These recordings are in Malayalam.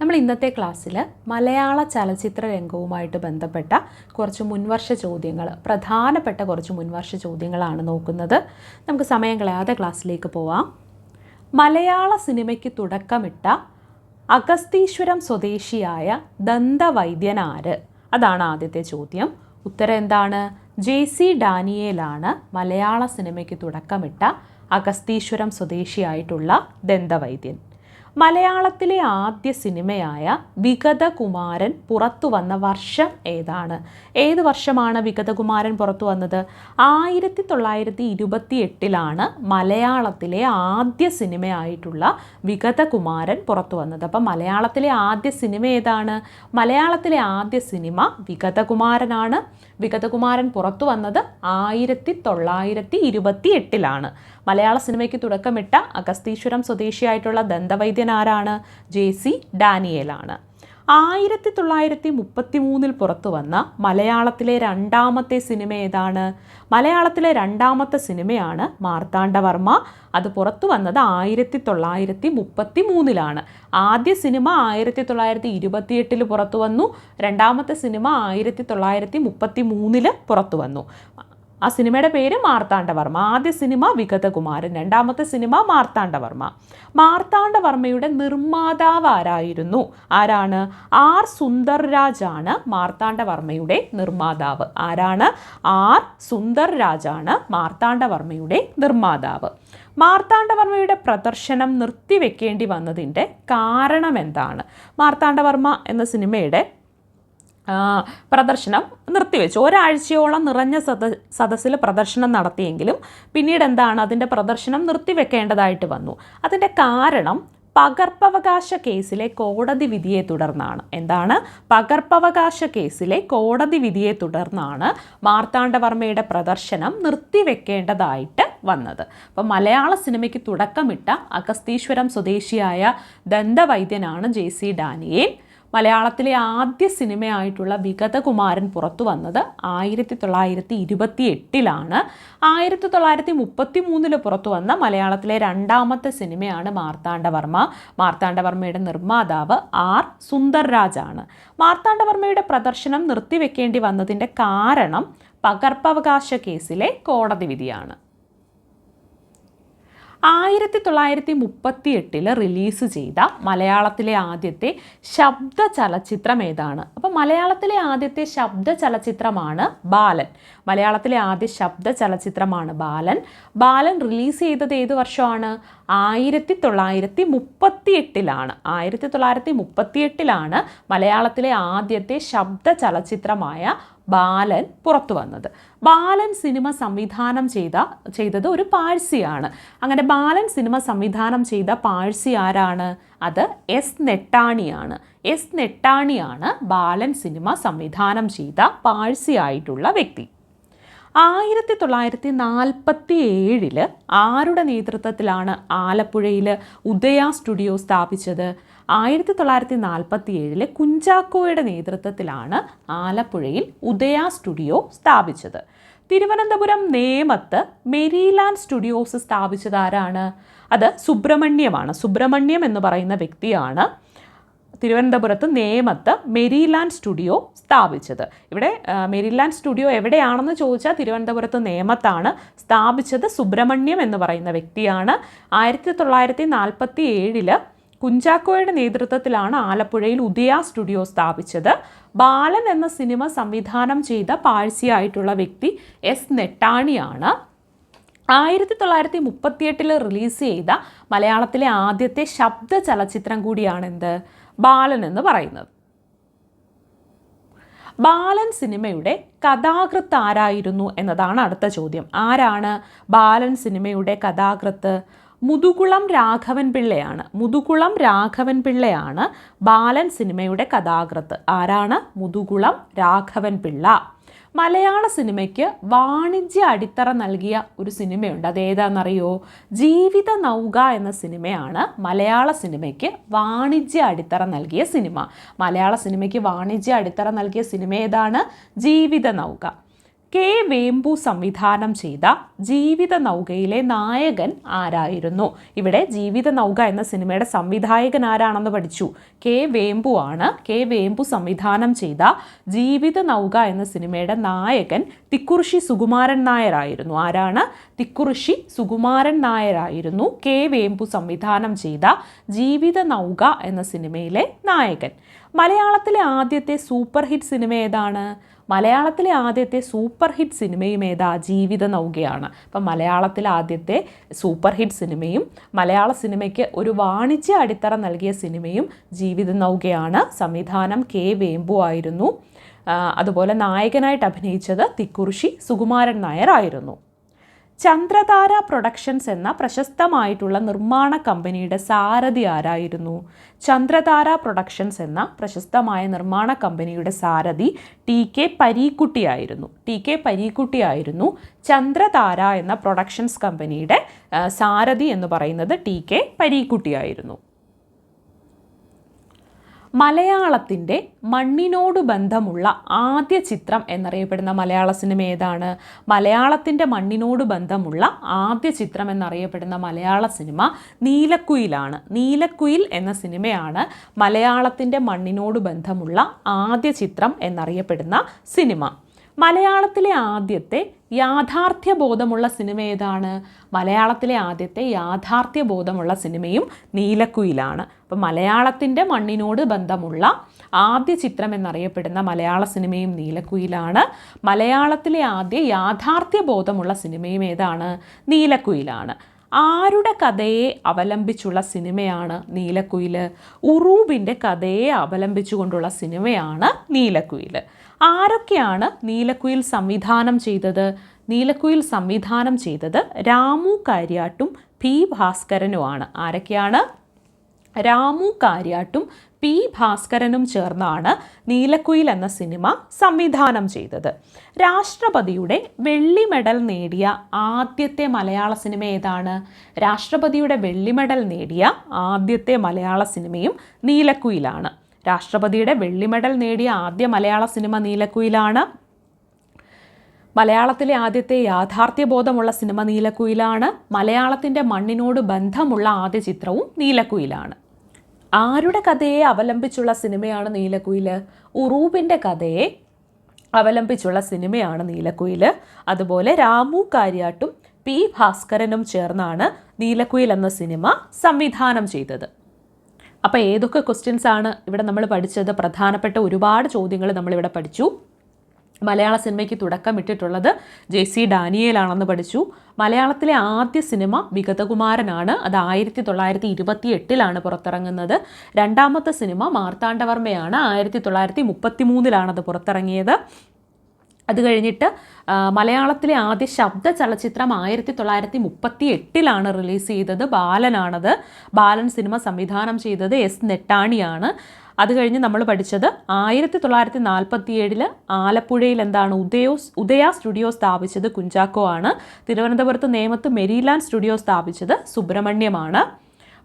നമ്മൾ ഇന്നത്തെ ക്ലാസ്സിൽ മലയാള ചലച്ചിത്ര രംഗവുമായിട്ട് ബന്ധപ്പെട്ട കുറച്ച് മുൻവർഷ ചോദ്യങ്ങൾ പ്രധാനപ്പെട്ട കുറച്ച് മുൻവർഷ ചോദ്യങ്ങളാണ് നോക്കുന്നത്. നമുക്ക് സമയം കളയാതെ ക്ലാസ്സിലേക്ക് പോവാം. മലയാള സിനിമയ്ക്ക് തുടക്കമിട്ട അഗസ്തീശ്വരം സ്വദേശിയായ ദന്തവൈദ്യനാര് അതാണ് ആദ്യത്തെ ചോദ്യം. ഉത്തരം എന്താണ്? ജെ സി ഡാനിയേലാണ് മലയാള സിനിമയ്ക്ക് തുടക്കമിട്ട അഗസ്തീശ്വരം സ്വദേശിയായിട്ടുള്ള ദന്തവൈദ്യൻ. മലയാളത്തിലെ ആദ്യ സിനിമയായ വിഗതകുമാരൻ പുറത്തു വന്ന വർഷം ഏതാണ്? ഏത് വർഷമാണ് വിഗതകുമാരൻ പുറത്തു വന്നത് ആയിരത്തി തൊള്ളായിരത്തി ഇരുപത്തി എട്ടിലാണ് മലയാളത്തിലെ ആദ്യ സിനിമയായിട്ടുള്ള വിഗതകുമാരൻ പുറത്തു വന്നത് അപ്പം മലയാളത്തിലെ ആദ്യ സിനിമ ഏതാണ്? മലയാളത്തിലെ ആദ്യ സിനിമ വിഗതകുമാരനാണ്. വിഗതകുമാരൻ പുറത്തു വന്നത് ആയിരത്തി തൊള്ളായിരത്തി ഇരുപത്തി എട്ടിലാണ് മലയാള സിനിമയ്ക്ക് തുടക്കമിട്ട അഗസ്തീശ്വരം സ്വദേശിയായിട്ടുള്ള ദന്തവൈദ്യൻ ആരാണ്? ജെ സി ഡാനിയേലാണ്. ആയിരത്തി തൊള്ളായിരത്തി മുപ്പത്തി മൂന്നിൽ പുറത്തു വന്ന മലയാളത്തിലെ രണ്ടാമത്തെ സിനിമ ഏതാണ്? മലയാളത്തിലെ രണ്ടാമത്തെ സിനിമയാണ് മാർത്താണ്ഡവർമ്മ അത് പുറത്തു വന്നത് ആയിരത്തി തൊള്ളായിരത്തി മുപ്പത്തി മൂന്നിലാണ് ആദ്യ സിനിമ ആയിരത്തി തൊള്ളായിരത്തി ഇരുപത്തിയെട്ടിൽ പുറത്തു വന്നു. രണ്ടാമത്തെ സിനിമ ആയിരത്തി തൊള്ളായിരത്തി മുപ്പത്തി മൂന്നിൽ പുറത്തു വന്നു. ആ സിനിമയുടെ പേര് മാർത്താണ്ഡവർമ്മ. ആദ്യ സിനിമ വിഗതകുമാരൻ രണ്ടാമത്തെ സിനിമ മാർത്താണ്ഡവർമ്മ. മാർത്താണ്ഡവർമ്മയുടെ നിർമ്മാതാവ് ആരായിരുന്നു ആരാണ്? ആർ സുന്ദർരാജാണ് മാർത്താണ്ഡവർമ്മയുടെ നിർമ്മാതാവ്. ആരാണ്? ആർ സുന്ദർരാജാണ് മാർത്താണ്ഡവർമ്മയുടെ നിർമ്മാതാവ്. മാർത്താണ്ഡവർമ്മയുടെ പ്രദർശനം നിർത്തിവെക്കേണ്ടി വന്നതിന്റെ കാരണം എന്താണ് മാർത്താണ്ഡവർമ്മ എന്ന സിനിമയുടെ പ്രദർശനം നിർത്തിവെച്ചു. ഒരാഴ്ചയോളം നിറഞ്ഞ സദ സദസ്സിൽ പ്രദർശനം നടത്തിയെങ്കിലും പിന്നീട് എന്താണ് അതിന്റെ പ്രദർശനം നിർത്തിവെക്കേണ്ടതായിട്ട് വന്നു. അതിന്റെ കാരണം പകർപ്പവകാശ കേസിലെ കോടതി വിധിയെ തുടർന്നാണ്. എന്താണ്? പകർപ്പവകാശ കേസിലെ കോടതി വിധിയെ തുടർന്നാണ് മാർത്താണ്ഡവർമ്മയുടെ പ്രദർശനം നിർത്തിവെക്കേണ്ടതായിട്ട് വന്നത്. അപ്പം മലയാള സിനിമയ്ക്ക് തുടക്കമിട്ട അഗസ്തീശ്വരം സ്വദേശിയായ ദന്തവൈദ്യനാണ് ജെ സി ഡാനിയേൽ. മലയാളത്തിലെ ആദ്യ സിനിമയായിട്ടുള്ള വിഗതകുമാരൻ പുറത്തു വന്നത് ആയിരത്തി തൊള്ളായിരത്തി ഇരുപത്തി എട്ടിലാണ് ആയിരത്തി തൊള്ളായിരത്തി മുപ്പത്തി മൂന്നിൽ പുറത്തു വന്ന മലയാളത്തിലെ രണ്ടാമത്തെ സിനിമയാണ് മാർത്താണ്ഡവർമ്മ. മാർത്താണ്ഡവർമ്മയുടെ നിർമ്മാതാവ് ആർ സുന്ദർരാജാണ്. മാർത്താണ്ഡവർമ്മയുടെ പ്രദർശനം നിർത്തിവെക്കേണ്ടി വന്നതിന്റെ കാരണം പകർപ്പവകാശ കേസിലെ കോടതി വിധിയാണ്. ആയിരത്തി തൊള്ളായിരത്തി മുപ്പത്തി എട്ടിൽ റിലീസ് ചെയ്ത മലയാളത്തിലെ ആദ്യത്തെ ശബ്ദ ചലച്ചിത്രം ഏതാണ്? അപ്പോൾ മലയാളത്തിലെ ആദ്യത്തെ ശബ്ദ ചലച്ചിത്രമാണ് ബാലൻ. മലയാളത്തിലെ ആദ്യ ശബ്ദ ചലച്ചിത്രമാണ് ബാലൻ. ബാലൻ റിലീസ് ചെയ്തത് ഏത് വർഷമാണ്? ആയിരത്തി തൊള്ളായിരത്തി മുപ്പത്തി എട്ടിലാണ് ആയിരത്തി തൊള്ളായിരത്തി മുപ്പത്തി എട്ടിലാണ് മലയാളത്തിലെ ആദ്യത്തെ ശബ്ദ ചലച്ചിത്രമായ ബാലൻ പുറത്തു വന്നത്. ബാലൻ സിനിമ സംവിധാനം ചെയ്ത ചെയ്തത് ഒരു പാഴ്സിയാണ്. അങ്ങനെ ബാലൻ സിനിമ സംവിധാനം ചെയ്ത പാഴ്സി ആരാണ്? അത് എസ് നെട്ടാണിയാണ്. എസ് നെട്ടാണിയാണ് ബാലൻ സിനിമ സംവിധാനം ചെയ്ത പാഴ്സി ആയിട്ടുള്ള വ്യക്തി. ആയിരത്തി തൊള്ളായിരത്തി നാൽപ്പത്തി ഏഴിൽ ആരുടെ നേതൃത്വത്തിലാണ് ആലപ്പുഴയിൽ ഉദയ സ്റ്റുഡിയോ സ്ഥാപിച്ചത്? ആയിരത്തി തൊള്ളായിരത്തി നാൽപ്പത്തി ഏഴിൽ കുഞ്ചാക്കോയുടെ നേതൃത്വത്തിലാണ് ആലപ്പുഴയിൽ ഉദയ സ്റ്റുഡിയോ സ്ഥാപിച്ചത്. തിരുവനന്തപുരം നേമത്ത് മെരിലാൻഡ് സ്റ്റുഡിയോസ് സ്ഥാപിച്ചത് ആരാണ്? അത് സുബ്രഹ്മണ്യമാണ്. സുബ്രഹ്മണ്യം എന്ന് പറയുന്ന വ്യക്തിയാണ് തിരുവനന്തപുരത്ത് നേമത്ത് മെരിലാൻഡ് സ്റ്റുഡിയോ സ്ഥാപിച്ചത്. ഇവിടെ മെരിലാൻഡ് സ്റ്റുഡിയോ എവിടെയാണെന്ന് ചോദിച്ചാൽ തിരുവനന്തപുരത്ത് നേമത്താണ് സ്ഥാപിച്ചത് സുബ്രഹ്മണ്യം എന്ന് പറയുന്ന വ്യക്തിയാണ്. ആയിരത്തി തൊള്ളായിരത്തി നാൽപ്പത്തി ഏഴിൽ കുഞ്ചാക്കോയുടെ നേതൃത്വത്തിലാണ് ആലപ്പുഴയിൽ ഉദയ സ്റ്റുഡിയോ സ്ഥാപിച്ചത്. ബാലൻ എന്ന സിനിമ സംവിധാനം ചെയ്ത പാഴ്സിയായിട്ടുള്ള വ്യക്തി എസ് നെട്ടാണിയാണ്. ആയിരത്തി തൊള്ളായിരത്തി മുപ്പത്തിയെട്ടിൽ റിലീസ് ചെയ്ത മലയാളത്തിലെ ആദ്യത്തെ ശബ്ദ ചലച്ചിത്രം കൂടിയാണെന്ത് ബാലൻ എന്ന് പറയുന്നത്. ബാലൻ സിനിമയുടെ കഥാകൃത്ത് ആരായിരുന്നു എന്നതാണ് അടുത്ത ചോദ്യം. ആരാണ് ബാലൻ സിനിമയുടെ കഥാകൃത്ത്? മുതുകുളം രാഘവൻ പിള്ളയാണ്. മുതുകുളം രാഘവൻ പിള്ളയാണ് ബാലൻ സിനിമയുടെ കഥാകൃത്ത്. ആരാണ്? മുതുകുളം രാഘവൻ പിള്ള. മലയാള സിനിമയ്ക്ക് വാണിജ്യ അടിത്തറ നൽകിയ ഒരു സിനിമയുണ്ട്. അതേതാണെന്നറിയോ ജീവിത നൗക എന്ന സിനിമയാണ് മലയാള സിനിമയ്ക്ക് വാണിജ്യ അടിത്തറ നൽകിയ സിനിമ. മലയാള സിനിമയ്ക്ക് വാണിജ്യ അടിത്തറ നൽകിയ സിനിമ ഏതാണ്? ജീവിത നൗക. കെ. വേമ്പു സംവിധാനം ചെയ്ത ജീവിത നൗകയിലെ നായകൻ ആരായിരുന്നു? ഇവിടെ ജീവിത നൗക എന്ന സിനിമയുടെ സംവിധായകൻ ആരാണെന്ന് പഠിച്ചു. കെ. വേമ്പു ആണ് കെ. വേമ്പു സംവിധാനം ചെയ്ത ജീവിത നൗക എന്ന സിനിമയുടെ നായകൻ തിക്കുറിശി സുകുമാരൻ നായരായിരുന്നു ആരാണ്? തിക്കുറിശി സുകുമാരൻ നായരായിരുന്നു കെ. വേമ്പു സംവിധാനം ചെയ്ത ജീവിത നൗക എന്ന സിനിമയിലെ നായകൻ. മലയാളത്തിലെ ആദ്യത്തെ സൂപ്പർ ഹിറ്റ് സിനിമ ഏതാണ്? മലയാളത്തിലെ ആദ്യത്തെ സൂപ്പർ ഹിറ്റ് സിനിമയും ഏതാ? ജീവിത നൗകയാണ്. അപ്പം മലയാളത്തിലെ ആദ്യത്തെ സൂപ്പർ ഹിറ്റ് സിനിമയും മലയാള സിനിമയ്ക്ക് ഒരു വാണിജ്യ അടിത്തറ നൽകിയ സിനിമയും ജീവിത നൗകയാണ്. സംവിധാനം കെ വേമ്പു ആയിരുന്നു. അതുപോലെ നായകനായിട്ട് അഭിനയിച്ചത് തിക്കുറിശി സുകുമാരൻ നായർ ആയിരുന്നു. ചന്ദ്രതാര പ്രൊഡക്ഷൻസ് എന്ന പ്രശസ്തമായിട്ടുള്ള നിർമ്മാണ കമ്പനിയുടെ സാരഥി ആരായിരുന്നു? ചന്ദ്രതാര പ്രൊഡക്ഷൻസ് എന്ന പ്രശസ്തമായ നിർമ്മാണ കമ്പനിയുടെ സാരഥി ടി കെ പരീക്കുട്ടിയായിരുന്നു ടി കെ പരീക്കുട്ടിയായിരുന്നു ചന്ദ്രതാര എന്ന പ്രൊഡക്ഷൻസ് കമ്പനിയുടെ സാരഥി എന്ന് പറയുന്നത് ടി കെ പരീക്കുട്ടിയായിരുന്നു മലയാളത്തിന്റെ മണ്ണിനോട് ബന്ധമുള്ള ആദ്യ ചിത്രം എന്നറിയപ്പെടുന്ന മലയാള സിനിമ ഏതാണ്? മലയാളത്തിന്റെ മണ്ണിനോട് ബന്ധമുള്ള ആദ്യ ചിത്രം എന്നറിയപ്പെടുന്ന മലയാള സിനിമ നീലക്കുയിലാണ്. നീലക്കുയിൽ എന്ന സിനിമയാണ് മലയാളത്തിന്റെ മണ്ണിനോട് ബന്ധമുള്ള ആദ്യ ചിത്രം എന്നറിയപ്പെടുന്ന സിനിമ. മലയാളത്തിലെ ആദ്യത്തെ യാഥാർത്ഥ്യ ബോധമുള്ള സിനിമ ഏതാണ്? മലയാളത്തിലെ ആദ്യത്തെ യാഥാർത്ഥ്യ ബോധമുള്ള സിനിമയും നീലക്കുയിലാണ്. അപ്പം മലയാളത്തിന്റെ മണ്ണിനോട് ബന്ധമുള്ള ആദ്യ ചിത്രം എന്നറിയപ്പെടുന്ന മലയാള സിനിമയും നീലക്കുയിലാണ്. മലയാളത്തിലെ ആദ്യ യാഥാർത്ഥ്യ ബോധമുള്ള സിനിമയും ഏതാണ്? നീലക്കുയിലാണ്. ആരുടെ കഥയെ അവലംബിച്ചുള്ള സിനിമയാണ് നീലക്കുയിൽ ഉറൂബിന്റെ കഥയെ അവലംബിച്ചുകൊണ്ടുള്ള സിനിമയാണ് നീലക്കുയിൽ ആരൊക്കെയാണ് നീലക്കുയിൽ സംവിധാനം ചെയ്തത്? നീലക്കുയിൽ സംവിധാനം ചെയ്തത് രാമു കാര്യാട്ടും പി ഭാസ്കരനുമാണ് ആരൊക്കെയാണ്? രാമു കാര്യാട്ടും പി ഭാസ്കരനും ചേർന്നാണ് നീലക്കുയിൽ എന്ന സിനിമ സംവിധാനം ചെയ്തത്. രാഷ്ട്രപതിയുടെ വെള്ളി മെഡൽ നേടിയ ആദ്യത്തെ മലയാള സിനിമ ഏതാണ്? രാഷ്ട്രപതിയുടെ വെള്ളി മെഡൽ നേടിയ ആദ്യത്തെ മലയാള സിനിമയും നീലക്കുയിലാണ്. രാഷ്ട്രപതിയുടെ വെള്ളി മെഡൽ നേടിയ ആദ്യ മലയാള സിനിമ നീലക്കുയിലാണ്. മലയാളത്തിലെ ആദ്യത്തെ യാഥാർത്ഥ്യബോധമുള്ള സിനിമ നീലക്കുയിലാണ്. മലയാളത്തിന്റെ മണ്ണിനോട് ബന്ധമുള്ള ആദ്യ ചിത്രവും നീലക്കുയിലാണ്. ആരുടെ കഥയെ അവലംബിച്ചുള്ള സിനിമയാണ് നീലക്കുയിൽ ഉറൂബിന്റെ കഥയെ അവലംബിച്ചുള്ള സിനിമയാണ് നീലക്കുയിൽ അതുപോലെ രാമു കാര്യാട്ടും പി ഭാസ്കരനും ചേർന്നാണ് നീലക്കുയിൽ എന്ന സിനിമ സംവിധാനം ചെയ്തത്. അപ്പോൾ ഏതൊക്കെ ക്വസ്റ്റ്യൻസ് ആണ് ഇവിടെ നമ്മൾ പഠിച്ചത്? പ്രധാനപ്പെട്ട ഒരുപാട് ചോദ്യങ്ങൾ നമ്മളിവിടെ പഠിച്ചു. മലയാള സിനിമയ്ക്ക് തുടക്കം ഇട്ടിട്ടുള്ളത് ജെ സി ഡാനിയേലാണെന്ന് പഠിച്ചു. മലയാളത്തിലെ ആദ്യ സിനിമ വിഗതകുമാരനാണ്. അത് ആയിരത്തി തൊള്ളായിരത്തി ഇരുപത്തി എട്ടിലാണ് പുറത്തിറങ്ങുന്നത്. രണ്ടാമത്തെ സിനിമ മാർത്താണ്ഡവർമ്മയാണ്. ആയിരത്തി തൊള്ളായിരത്തി മുപ്പത്തി മൂന്നിലാണ് അത് പുറത്തിറങ്ങിയത്. അത് കഴിഞ്ഞിട്ട് മലയാളത്തിലെ ആദ്യ ശബ്ദ ചലച്ചിത്രം ആയിരത്തി തൊള്ളായിരത്തി മുപ്പത്തി എട്ടിലാണ് റിലീസ് ചെയ്തത് ബാലനാണത്. ബാലൻ സിനിമ സംവിധാനം ചെയ്തത് എസ് നെട്ടാണിയാണ്. അത് കഴിഞ്ഞ് നമ്മൾ പഠിച്ചത് ആയിരത്തി തൊള്ളായിരത്തി നാൽപ്പത്തി ഏഴിൽ ആലപ്പുഴയിൽ എന്താണ് ഉദയോ ഉദയ സ്റ്റുഡിയോ സ്ഥാപിച്ചത് കുഞ്ചാക്കോ ആണ്. തിരുവനന്തപുരത്ത് നേമത്ത് മെരിലാൻഡ് സ്റ്റുഡിയോ സ്ഥാപിച്ചത് സുബ്രഹ്മണ്യമാണ്.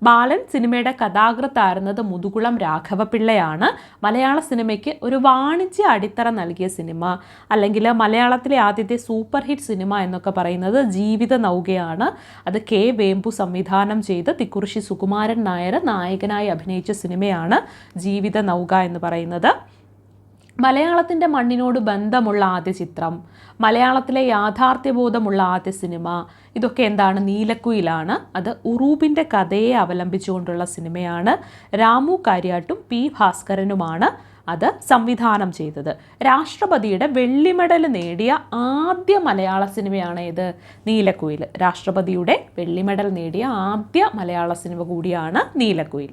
ബാലൻ സിനിമയുടെ കഥാകൃത്തായിരുന്നത് മുതുകുളം രാഘവപിള്ളയാണ്. മലയാള സിനിമയ്ക്ക് ഒരു വാണിജ്യ അടിത്തറ നൽകിയ സിനിമ. അല്ലെങ്കിൽ മലയാളത്തിലെ ആദ്യത്തെ സൂപ്പർ ഹിറ്റ് സിനിമ എന്നൊക്കെ പറയുന്നത് ജീവിത നൗകയാണ്. അത് കെ വേമ്പു സംവിധാനം ചെയ്ത് തിക്കുറിശി സുകുമാരൻ നായർ നായകനായി അഭിനയിച്ച സിനിമയാണ് ജീവിത നൗക എന്ന് പറയുന്നത്. മലയാളത്തിന്റെ മണ്ണിനോട് ബന്ധമുള്ള ആദ്യ ചിത്രം. മലയാളത്തിലെ യാഥാർത്ഥ്യബോധമുള്ള ആദ്യ സിനിമ. ഇതൊക്കെ എന്താണ്? നീലക്കുയിലാണ്. അത് ഉറൂബിന്റെ കഥയെ അവലംബിച്ചുകൊണ്ടുള്ള സിനിമയാണ്. രാമു കാര്യാട്ടും പി ഭാസ്കരനുമാണ് അത് സംവിധാനം ചെയ്തത്. രാഷ്ട്രപതിയുടെ വെള്ളിമെഡൽ നേടിയ ആദ്യ മലയാള സിനിമയാണ് ഇത് നീലക്കുയിൽ. രാഷ്ട്രപതിയുടെ വെള്ളിമെഡൽ നേടിയ ആദ്യ മലയാള സിനിമ കൂടിയാണ് നീലക്കുയിൽ.